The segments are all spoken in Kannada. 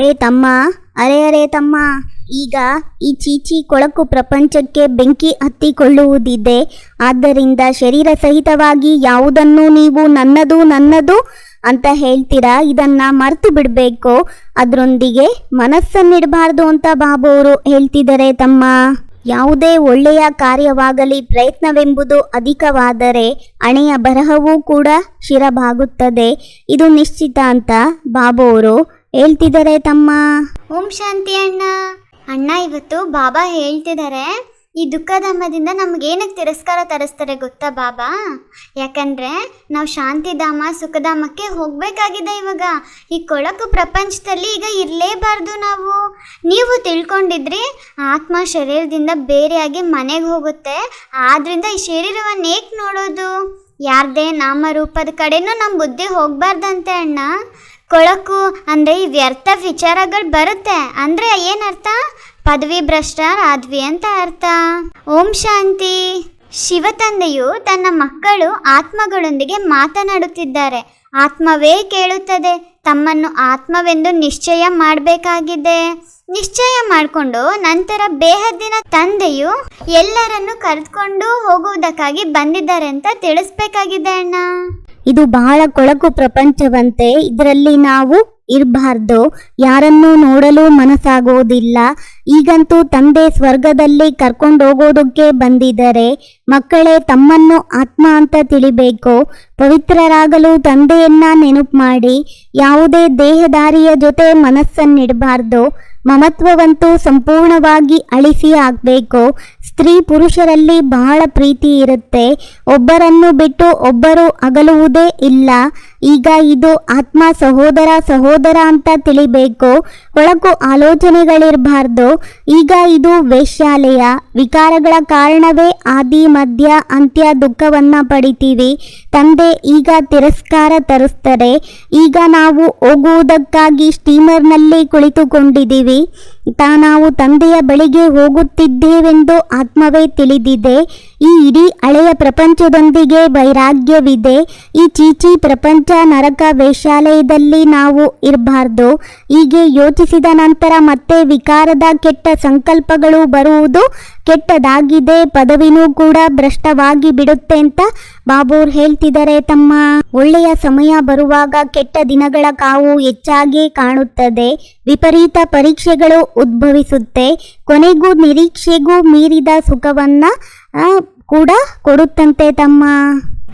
ಲೇ ತಮ್ಮ, ಅರೆ ಅರೆ ತಮ್ಮ. ಈಗ ಈ ಚೀಚಿ ಕೊಳಕು ಪ್ರಪಂಚಕ್ಕೆ ಬೆಂಕಿ ಹತ್ತಿಕೊಳ್ಳುವುದಿದೆ. ಆದ್ದರಿಂದ ಶರೀರ ಸಹಿತವಾಗಿ ಯಾವುದನ್ನು ನೀವು ನನ್ನದು ನನ್ನದು ಅಂತ ಹೇಳ್ತೀರಾ? ಇದನ್ನ ಮರೆತು ಬಿಡಬೇಕು. ಅದರೊಂದಿಗೆ ಮನಸ್ಸನ್ನಿಡಬಾರ್ದು ಅಂತ ಬಾಬು ಅವರು ಹೇಳ್ತಿದ್ದಾರೆ ತಮ್ಮ. ಯಾವುದೇ ಒಳ್ಳೆಯ ಕಾರ್ಯವಾಗಲಿ ಪ್ರಯತ್ನವೆಂಬುದು ಅಧಿಕವಾದರೆ ಹಣೆಯ ಬರಹವೂ ಕೂಡ ಶಿರಬಾಗುತ್ತದೆ. ಇದು ನಿಶ್ಚಿತ ಅಂತ ಬಾಬು ಅವರು ಹೇಳ್ತಿದ್ದಾರೆ ತಮ್ಮ. ಓಂ ಶಾಂತಿ ಅಣ್ಣ. ಅಣ್ಣ, ಇವತ್ತು ಬಾಬಾ ಹೇಳ್ತಿದ್ದಾರೆ, ಈ ದುಃಖಧಾಮದಿಂದ ನಮಗೇನಕ್ಕೆ ತಿರಸ್ಕಾರ ತರಿಸ್ತಾರೆ ಗೊತ್ತಾ ಬಾಬಾ? ಯಾಕಂದ್ರೆ ನಾವು ಶಾಂತಿಧಾಮ, ಸುಖಧಾಮಕ್ಕೆ ಹೋಗಬೇಕಾಗಿದೆ ಇವಾಗ. ಈ ಕೊಳಕು ಪ್ರಪಂಚದಲ್ಲಿ ಈಗ ಇರಲೇಬಾರ್ದು ನಾವು. ನೀವು ತಿಳ್ಕೊಂಡಿದ್ರಿ, ಆತ್ಮ ಶರೀರದಿಂದ ಬೇರೆಯಾಗಿ ಮನೆಗೆ ಹೋಗುತ್ತೆ, ಆದ್ರಿಂದ ಈ ಶರೀರವನ್ನು ಏಕೆ ನೋಡೋದು? ಯಾರದೇ ನಾಮರೂಪದ ಕಡೆನೂ ನಮ್ಮ ಬುದ್ಧಿ ಹೋಗ್ಬಾರ್ದಂತೆ ಅಣ್ಣ. ಕೊಳಕು ಅಂದರೆ ಈ ವ್ಯರ್ಥ ವಿಚಾರಗಳು ಬರುತ್ತೆ. ಅಂದರೆ ಏನರ್ಥ? ಪದವಿ ಭ್ರಷ್ಟರಾದ್ವಿ ಅಂತ ಅರ್ಥ. ಓಂ ಶಾಂತಿ. ಶಿವತಂದೆಯು ತನ್ನ ಮಕ್ಕಳು ಆತ್ಮಗಳೊಂದಿಗೆ ಮಾತನಾಡುತ್ತಿದ್ದಾರೆ. ಆತ್ಮವೇ ಕೇಳುತ್ತದೆ. ತಮ್ಮನ್ನು ಆತ್ಮವೆಂದು ನಿಶ್ಚಯ ಮಾಡಬೇಕಾಗಿದೆ. ನಿಶ್ಚಯ ಮಾಡಿಕೊಂಡು ನಂತರ ಬೇಹದ್ದಿನ ತಂದೆಯು ಎಲ್ಲರನ್ನು ಕರೆದುಕೊಂಡು ಹೋಗುವುದಕ್ಕಾಗಿ ಬಂದಿದ್ದಾರೆ ಅಂತ ತಿಳಿಸ್ಬೇಕಾಗಿದೆ ಅಣ್ಣ. ಇದು ಬಹಳ ಕೊಳಕು ಪ್ರಪಂಚವಂತೆ. ಇದರಲ್ಲಿ ನಾವು ಇರಬಾರ್ದು. ಯಾರನ್ನೂ ನೋಡಲು ಮನಸ್ಸಾಗುವುದಿಲ್ಲ ಈಗಂತೂ ತಂದೆ ಸ್ವರ್ಗದಲ್ಲಿ ಕರ್ಕೊಂಡು ಹೋಗೋದಕ್ಕೆ ಬಂದಿದ್ದಾರೆ. ಮಕ್ಕಳೇ ತಮ್ಮನ್ನು ಆತ್ಮ ಅಂತ ತಿಳಿಬೇಕು. ಪವಿತ್ರರಾಗಲು ತಂದೆಯನ್ನ ನೆನಪು ಮಾಡಿ, ಯಾವುದೇ ದೇಹದಾರಿಯ ಜೊತೆ ಮನಸ್ಸನ್ನಿಡಬಾರ್ದು, ಮಮತ್ವವಂತೂ ಸಂಪೂರ್ಣವಾಗಿ ಅಳಿಸಿ ಆಗಬೇಕು ಸ್ತ್ರೀ ಪುರುಷರಲ್ಲಿ ಬಹಳ ಪ್ರೀತಿ ಇರುತ್ತೆ. ಒಬ್ಬರನ್ನು ಬಿಟ್ಟು ಒಬ್ಬರು ಅಗಲುವುದೇ ಇಲ್ಲ. ಈಗ ಇದು ಆತ್ಮ ಸಹೋದರ ಸಹೋದರ ಅಂತ ತಿಳಿಬೇಕು. ಒಳಕು ಆಲೋಚನೆಗಳಿರಬಾರ್ದು. ಈಗ ಇದು ವೇಶ್ಯಾಲಯ. ವಿಕಾರಗಳ ಕಾರಣವೇ ಆದಿ, ಮಧ್ಯ, ಅಂತ್ಯ ದುಃಖವನ್ನು ಪಡಿತೀವಿ. ತಂದೆ ಈಗ ತಿರಸ್ಕಾರ ತರಿಸ್ತಾರೆ. ಈಗ ನಾವು ಹೋಗುವುದಕ್ಕಾಗಿ ಸ್ಟೀಮರ್ನಲ್ಲಿ ಕುಳಿತುಕೊಂಡಿದ್ದೀವಿ. ತಾ ನಾವು ತಂದೆಯ ಬಳಿಗೆ ಹೋಗುತ್ತಿದ್ದೇವೆಂದು ಆತ್ಮವೇ ತಿಳಿದಿದೆ. ಈ ಇಡೀ ಹಳೆಯ ಪ್ರಪಂಚದೊಂದಿಗೆ ವೈರಾಗ್ಯವಿದೆ. ಈ ಚೀಚಿ ಪ್ರಪಂಚ ನರಕ ವೇಷಾಲಯದಲ್ಲಿ ನಾವು ಇರಬಾರ್ದು. ಹೀಗೆ ಯೋಚಿಸಿದ ನಂತರ ಮತ್ತೆ ವಿಕಾರದ ಕೆಟ್ಟ ಸಂಕಲ್ಪಗಳು ಬರುವುದು ಕೆಟ್ಟದಾಗಿದೆ. ಪದವಿನೂ ಕೂಡ ಭ್ರಷ್ಟವಾಗಿ ಬಿಡುತ್ತೆ ಅಂತ ಬಾಬೂರ್ ಹೇಳ್ತಿದ್ದಾರೆ ತಮ್ಮ. ಒಳ್ಳೆಯ ಸಮಯ ಬರುವಾಗ ಕೆಟ್ಟ ದಿನಗಳ ಕಾವು ಹೆಚ್ಚಾಗಿ ಕಾಣುತ್ತದೆ. ವಿಪರೀತ ಪರೀಕ್ಷೆಗಳು ಉದ್ಭವಿಸುತ್ತೆ. ಕೊನೆಗೂ ನಿರೀಕ್ಷೆಗೂ ಮೀರಿದ ಸುಖವನ್ನ ಕೂಡ ಕೊಡುತ್ತಂತೆ ತಮ್ಮ.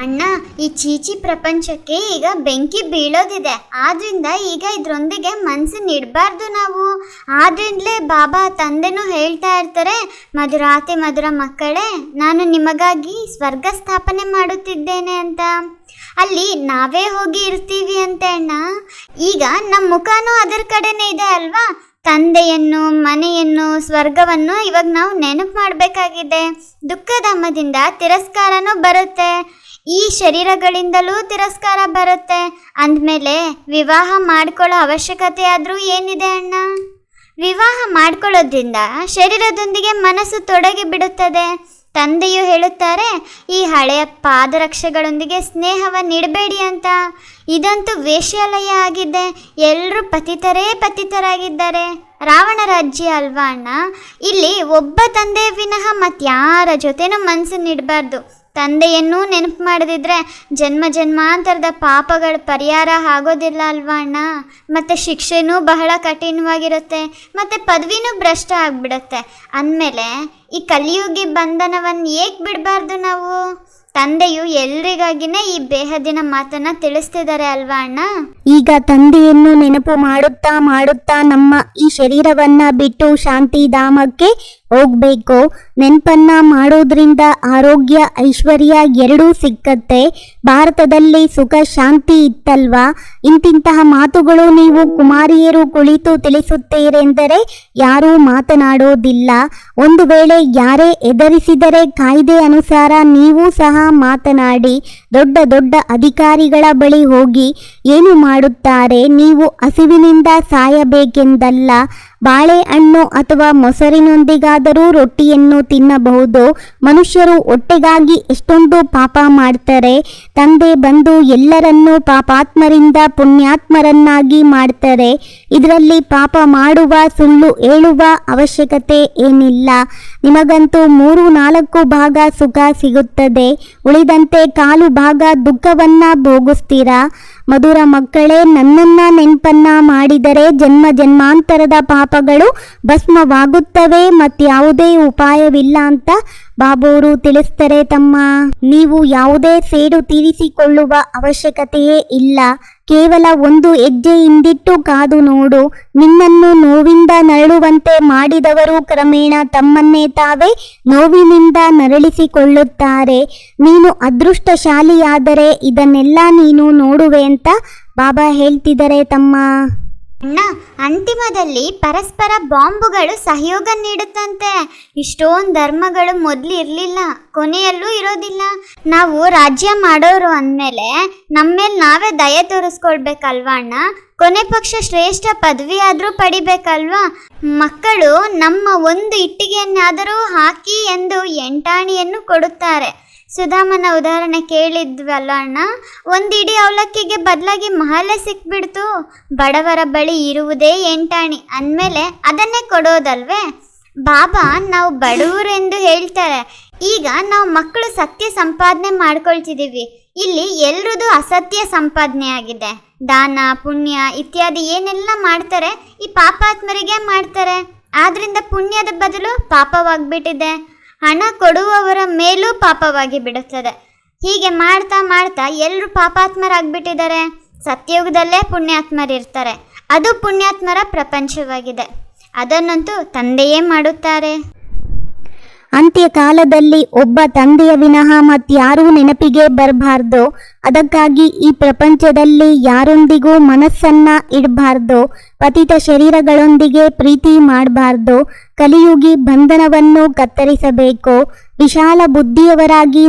ಅಣ್ಣ, ಈ ಚೀಚಿ ಪ್ರಪಂಚಕ್ಕೆ ಈಗ ಬೆಂಕಿ ಬೀಳೋದಿದೆ. ಆದ್ರಿಂದ ಈಗ ಇದ್ರೊಂದಿಗೆ ಮನಸ್ಸು ನೀಡಬಾರ್ದು ನಾವು. ಆದ್ರಿಂದಲೇ ಬಾಬಾ ತಂದೆನೂ ಹೇಳ್ತಾ ಇರ್ತಾರೆ ಮಧುರಾತೆ ಮಧುರ ಮಕ್ಕಳೇ, ನಾನು ನಿಮಗಾಗಿ ಸ್ವರ್ಗ ಸ್ಥಾಪನೆ ಮಾಡುತ್ತಿದ್ದೇನೆ ಅಂತ. ಅಲ್ಲಿ ನಾವೇ ಹೋಗಿ ಇರ್ತೀವಿ ಅಂತ ಅಣ್ಣ. ಈಗ ನಮ್ಮ ಮುಖನೂ ಅದರ ಕಡೆನೇ ಇದೆ ಅಲ್ವಾ? ತಂದೆಯನ್ನು, ಮನೆಯನ್ನು, ಸ್ವರ್ಗವನ್ನು ಇವಾಗ ನಾವು ನೆನಪು ಮಾಡಬೇಕಾಗಿದೆ. ದುಃಖಧಾಮದಿಂದ ತಿರಸ್ಕಾರನೂ ಬರುತ್ತೆ. ಈ ಶರೀರಗಳಿಂದಲೂ ತಿರಸ್ಕಾರ ಬರುತ್ತೆ. ಅಂದಮೇಲೆ ವಿವಾಹ ಮಾಡ್ಕೊಳ್ಳೋ ಅವಶ್ಯಕತೆ ಆದರೂ ಏನಿದೆ ಅಣ್ಣ? ವಿವಾಹ ಮಾಡ್ಕೊಳ್ಳೋದ್ರಿಂದ ಶರೀರದೊಂದಿಗೆ ಮನಸ್ಸು ತೊಡಗಿ ಬಿಡುತ್ತದೆ ತಂದೆಯು ಹೇಳುತ್ತಾರೆ, ಈ ಹಳೆಯ ಪಾದರಕ್ಷೆಗಳೊಂದಿಗೆ ಸ್ನೇಹವನ್ನಿಡಬೇಡಿ ಅಂತ. ಇದಂತೂ ವೇಶ್ಯಾಲಯ ಆಗಿದೆ. ಎಲ್ಲರೂ ಪತಿತರೇ ಪತಿತರಾಗಿದ್ದಾರೆ. ರಾವಣ ರಾಜ್ಯ ಅಲ್ವಾ ಅಣ್ಣ? ಇಲ್ಲಿ ಒಬ್ಬ ತಂದೆ ವಿನಃ ಮತ್ತಾರ ಜೊತೆನೂ ಮನಸ್ಸನ್ನಿಡಬಾರ್ದು ತಂದೆಯನ್ನೂ ನೆನಪು ಮಾಡದಿದ್ರೆ ಜನ್ಮ ಜನ್ಮಾಂತರದ ಪಾಪಗಳ ಪರಿಹಾರ ಆಗೋದಿಲ್ಲ ಅಲ್ವಾ ಅಣ್ಣ? ಮತ್ತು ಶಿಕ್ಷೆನೂ ಬಹಳ ಕಠಿಣವಾಗಿರುತ್ತೆ, ಮತ್ತು ಪದವಿನೂ ಭ್ರಷ್ಟ ಆಗಿಬಿಡುತ್ತೆ. ಅಂದಮೇಲೆ ಈ ಕಲಿಯುಗಿ ಬಂಧನವನ್ನು ಏಕೆ ಬಿಡಬಾರ್ದು ನಾವು? ತಂದೆಯು ಎಲ್ರಿಗಾಗಿನೇ ಈ ಬೇಹದಿನ ಮಾತನ್ನ ತಿಳಿಸ್ತಿದ್ದಾರೆ ಅಲ್ವಾ ಅಣ್ಣ? ಈಗ ತಂದೆಯನ್ನು ನೆನಪು ಮಾಡುತ್ತಾ ಮಾಡುತ್ತಾ ನಮ್ಮ ಈ ಶರೀರವನ್ನ ಬಿಟ್ಟು ಶಾಂತಿ ಧಾಮಕ್ಕೆ ಹೋಗ್ಬೇಕು. ನೆನಪನ್ನ ಮಾಡೋದ್ರಿಂದ ಆರೋಗ್ಯ, ಐಶ್ವರ್ಯ ಎರಡೂ ಸಿಕ್ಕತ್ತೆ. ಭಾರತದಲ್ಲಿ ಸುಖ, ಶಾಂತಿ ಇತ್ತಲ್ವಾ? ಇಂತಿಂತಹ ಮಾತುಗಳು ನೀವು ಕುಮಾರಿಯರು ಕುಳಿತು ತಿಳಿಸುತ್ತೀರೆಂದರೆ ಯಾರೂ ಮಾತನಾಡೋದಿಲ್ಲ. ಒಂದು ವೇಳೆ ಯಾರೇ ಎದರಿಸಿದರೆ ಕಾಯ್ದೆ ಅನುಸಾರ ನೀವು ಸಹ ಮಾತನಾಡಿ, ದೊಡ್ಡ ದೊಡ್ಡ ಅಧಿಕಾರಿಗಳ ಬಳಿ ಹೋಗಿ ಏನು ಮಾಡುತ್ತಾರೆ? ನೀವು ಹಸಿವಿನಿಂದ ಸಾಯಬೇಕೆಂದಲ್ಲ. ಬಾಳೆಹಣ್ಣು ಅಥವಾ ಮೊಸರಿನೊಂದಿಗಾದರೂ ರೊಟ್ಟಿಯನ್ನು ತಿನ್ನಬಹುದು. ಮನುಷ್ಯರು ಹೊಟ್ಟೆಗಾಗಿ ಎಷ್ಟೊಂದು ಪಾಪ ಮಾಡ್ತಾರೆ. ತಂದೆ ಬಂದು ಎಲ್ಲರನ್ನೂ ಪಾಪಾತ್ಮರಿಂದ ಪುಣ್ಯಾತ್ಮರನ್ನಾಗಿ ಮಾಡ್ತಾರೆ. ಇದರಲ್ಲಿ ಪಾಪ ಮಾಡುವ, ಸುಳ್ಳು ಹೇಳುವ ಅವಶ್ಯಕತೆ ಏನಿಲ್ಲ. ನಿಮಗಂತೂ ಮೂರು ನಾಲ್ಕು ಭಾಗ ಸುಖ ಸಿಗುತ್ತದೆ. ಉಳಿದಂತೆ ಕಾಲು ಭಾಗ ದುಃಖವನ್ನ ಭೋಗಿಸ್ತೀರಾ. ಮಧುರ ಮಕ್ಕಳೇ, ನನ್ನನ್ನ ನೆನಪನ್ನ ಮಾಡಿದರೆ ಜನ್ಮ ಜನ್ಮಾಂತರದ ಪಾಪಗಳು ಭಸ್ಮವಾಗುತ್ತವೆ ಮತ್ಯಾವುದೇ ಉಪಾಯವಿಲ್ಲ ಅಂತ ಬಾಬೂರು ತಿಳಿಸ್ತಾರೆ ತಮ್ಮ. ನೀವು ಯಾವುದೇ ಸೇಡು ತೀರಿಸಿಕೊಳ್ಳುವ ಅವಶ್ಯಕತೆಯೇ ಇಲ್ಲ. ಕೇವಲ ಒಂದು ಹೆಜ್ಜೆ ಹಿಂದಿಟ್ಟು ಕಾದು ನೋಡು. ನಿನ್ನನ್ನು ನೋವಿಂದ ನರಳುವಂತೆ ಮಾಡಿದವರು ಕ್ರಮೇಣ ತಮ್ಮನ್ನೇ ತಾವೇ ನೋವಿನಿಂದ ನರಳಿಸಿಕೊಳ್ಳುತ್ತಾರೆ. ನೀನು ಅದೃಷ್ಟಶಾಲಿಯಾದರೆ ಇದನ್ನೆಲ್ಲ ನೀನು ನೋಡುವೆ ಅಂತ ಬಾಬಾ ಹೇಳ್ತಿದ್ದಾರೆ ತಮ್ಮ. ಅಣ್ಣ ಅಂತಿಮದಲ್ಲಿ ಪರಸ್ಪರ ಬಾಂಬುಗಳು ಸಹಯೋಗ ನೀಡುತ್ತಂತೆ. ಇಷ್ಟೊಂದು ಧರ್ಮಗಳು ಮೊದಲು ಇರಲಿಲ್ಲ, ಕೊನೆಯಲ್ಲೂ ಇರೋದಿಲ್ಲ. ನಾವು ರಾಜ್ಯ ಮಾಡೋರು ಅಂದಮೇಲೆ ನಮ್ಮೇಲೆ ನಾವೇ ದಯೆ ತೋರಿಸ್ಕೊಳ್ಬೇಕಲ್ವಾ ಅಣ್ಣ? ಕೊನೆ ಪಕ್ಷ ಶ್ರೇಷ್ಠ ಪದವಿ ಆದರೂ ಪಡಿಬೇಕಲ್ವಾ? ಮಕ್ಕಳು ನಮ್ಮ ಒಂದು ಇಟ್ಟಿಗೆಯನ್ನಾದರೂ ಹಾಕಿ ಎಂದು ಎಂಟಾಣಿಯನ್ನು ಕೊಡುತ್ತಾರೆ. ಸುಧಾಮನ ಉದಾಹರಣೆ ಕೇಳಿದ್ವಲ್ಲ ಅಣ್ಣ? ಒಂದಿಡಿ ಅವಲಕ್ಕಿಗೆ ಬದಲಾಗಿ ಮಹಲೆ ಸಿಕ್ಬಿಡ್ತು. ಬಡವರ ಬಳಿ ಇರುವುದೇ ಎಂಟಾಣಿ. ಅಂದಮೇಲೆ ಅದನ್ನೇ ಕೊಡೋದಲ್ವೇ? ಬಾಬಾ, ನಾವು ಬಡವರು ಎಂದು ಹೇಳ್ತಾರೆ. ಈಗ ನಾವು ಮಕ್ಕಳು ಸತ್ಯ ಸಂಪಾದನೆ ಮಾಡ್ಕೊಳ್ತಿದ್ದೀವಿ ಇಲ್ಲಿ ಎಲ್ರದ್ದು ಅಸತ್ಯ ಸಂಪಾದನೆ ಆಗಿದೆ. ದಾನ, ಪುಣ್ಯ ಇತ್ಯಾದಿ ಏನೆಲ್ಲ ಮಾಡ್ತಾರೆ, ಈ ಪಾಪಾತ್ಮರಿಗೆ ಮಾಡ್ತಾರೆ. ಆದ್ರಿಂದ ಪುಣ್ಯದ ಬದಲು ಪಾಪವಾಗ್ಬಿಟ್ಟಿದೆ. ಹಣ ಕೊಡುವವರ ಮೇಲೂ ಪಾಪವಾಗಿ ಬಿಡುತ್ತದೆ. ಹೀಗೆ ಮಾಡ್ತಾ ಮಾಡ್ತಾ ಎಲ್ಲರೂ ಪಾಪಾತ್ಮರಾಗ್ಬಿಟ್ಟಿದ್ದಾರೆ. ಸತ್ಯಯುಗದಲ್ಲೇ ಪುಣ್ಯಾತ್ಮರಿರ್ತಾರೆ. ಅದು ಪುಣ್ಯಾತ್ಮರ ಪ್ರಪಂಚವಾಗಿದೆ. ಅದನ್ನಂತೂ ತಂದೆಯೇ ಮಾಡುತ್ತಾರೆ. ಅಂತ್ಯಕಾಲದಲ್ಲಿ ಒಬ್ಬ ತಂದೆಯ ವಿನಃ ಮತ್ತಾರೂ ನೆನಪಿಗೆ ಬರಬಾರ್ದು. ಅದಕ್ಕಾಗಿ ಈ ಪ್ರಪಂಚದಲ್ಲಿ ಯಾರೊಂದಿಗೂ ಮನಸ್ಸನ್ನ ಇಡಬಾರ್ದು. ಪತಿತ ಶರೀರಗಳೊಂದಿಗೆ ಪ್ರೀತಿ ಮಾಡಬಾರ್ದು. ಕಲಿಯುಗಿ ಬಂಧನವನ್ನು ಕತ್ತರಿಸಬೇಕು. ವಿಶಾಲ ಬುದ್ಧಿಯವರಾಗಿ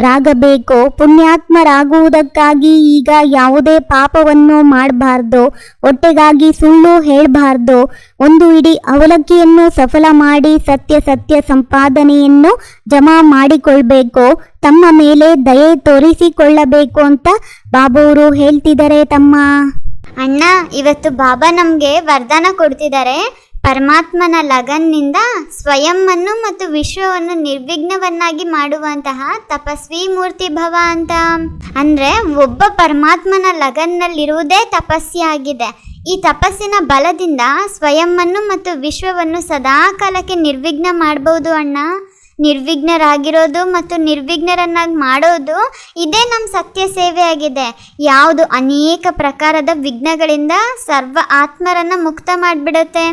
ನಿರ್ಣಯರಾಗಬೇಕು ಪುಣ್ಯಾತ್ಮರಾಗುವುದಕ್ಕಾಗಿ ಈಗ ಯಾವುದೇ ಪಾಪವನ್ನು ಮಾಡಬಾರ್ದು? ಹೊಟ್ಟೆಗಾಗಿ ಸುಳ್ಳು ಹೇಳಬಾರ್ದು? ಒಂದು ಇಡೀ ಅವಲಕ್ಕಿಯನ್ನು ಸಫಲ ಮಾಡಿ ಸತ್ಯ ಸತ್ಯ ಸಂಪಾದನೆಯನ್ನು ಜಮಾ ಮಾಡಿಕೊಳ್ಬೇಕು? ತಮ್ಮ ಮೇಲೆ ದಯೆ ತೋರಿಸಿಕೊಳ್ಳಬೇಕು ಅಂತ ಬಾಬುವರು ಹೇಳ್ತಿದ್ದಾರೆ ತಮ್ಮ. ಅಣ್ಣ, ಇವತ್ತು ಬಾಬಾ ನಮಗೆ ವರದಾನ ಕೊಡ್ತಿದ್ದಾರೆ. ಪರಮಾತ್ಮನ ಲಗನ್ನಿಂದ ಸ್ವಯಂವನ್ನು ಮತ್ತು ವಿಶ್ವವನ್ನು ನಿರ್ವಿಘ್ನವನ್ನಾಗಿ ಮಾಡುವಂತಹ ತಪಸ್ವಿ ಮೂರ್ತಿ ಭವ ಅಂತ ಅಂದ್ರೆ ಒಬ್ಬ ಪರಮಾತ್ಮನ ಲಗನ್ನಲ್ಲಿರುವುದೇ ತಪಸ್ಸಿಯಾಗಿದೆ. ಈ ತಪಸ್ಸಿನ ಬಲದಿಂದ ಸ್ವಯಂವನ್ನು ಮತ್ತು ವಿಶ್ವವನ್ನು ಸದಾ ಕಾಲಕ್ಕೆ ನಿರ್ವಿಘ್ನ ಮಾಡಬಹುದು ಅಣ್ಣ. ನಿರ್ವಿಘ್ನರಾಗಿರೋದು ಮತ್ತು ನಿರ್ವಿಘ್ನರನ್ನಾಗಿ ಮಾಡೋದು ಇದೇ ನಮ್ಮ ಸತ್ಯ ಸೇವೆ ಆಗಿದೆ. ಯಾವುದು ಅನೇಕ ಪ್ರಕಾರದ ವಿಘ್ನಗಳಿಂದ ಸರ್ವ ಆತ್ಮರನ್ನು ಮುಕ್ತ ಮಾಡಿಬಿಡುತ್ತೆ.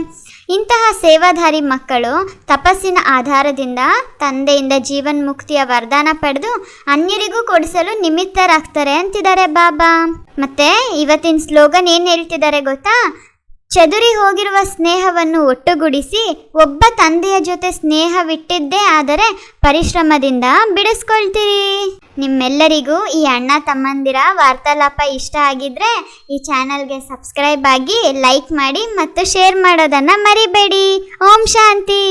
ಇಂತಹ ಸೇವಾಧಾರಿ ಮಕ್ಕಳು ತಪಸ್ಸಿನ ಆಧಾರದಿಂದ ತಂದೆಯಿಂದ ಜೀವನ್ ಮುಕ್ತಿಯ ವರದಾನ ಪಡೆದು ಅನ್ಯರಿಗೂ ಕೊಡಿಸಲು ನಿಮಿತ್ತರಾಗ್ತಾರೆ ಅಂತಿದ್ದಾರೆ ಬಾಬಾ. ಮತ್ತೆ ಇವತ್ತಿನ ಸ್ಲೋಗನ್ ಏನು ಹೇಳ್ತಿದ್ದಾರೆ ಗೊತ್ತಾ? ಚದುರಿ ಹೋಗಿರುವ ಸ್ನೇಹವನ್ನು ಒಟ್ಟುಗೂಡಿಸಿ, ಒಬ್ಬ ತಂದೆಯ ಜೊತೆ ಸ್ನೇಹವಿಟ್ಟಿದ್ದೇ ಆದರೆ ಪರಿಶ್ರಮದಿಂದ ಬಿಡಿಸ್ಕೊಳ್ತೀರಿ. ನಿಮ್ಮೆಲ್ಲರಿಗೂ ಈ ಅಣ್ಣ ತಮ್ಮಂದಿರ ವಾರ್ತಾಲಾಪ ಇಷ್ಟ ಆಗಿದ್ರೆ ಈ ಚಾನಲ್ಗೆ ಸಬ್ಸ್ಕ್ರೈಬ್ ಆಗಿ ಲೈಕ್ ಮಾಡಿ ಮತ್ತು ಶೇರ್ ಮಾಡೋದನ್ನು ಮರಿಬೇಡಿ. ಓಂ ಶಾಂತಿ.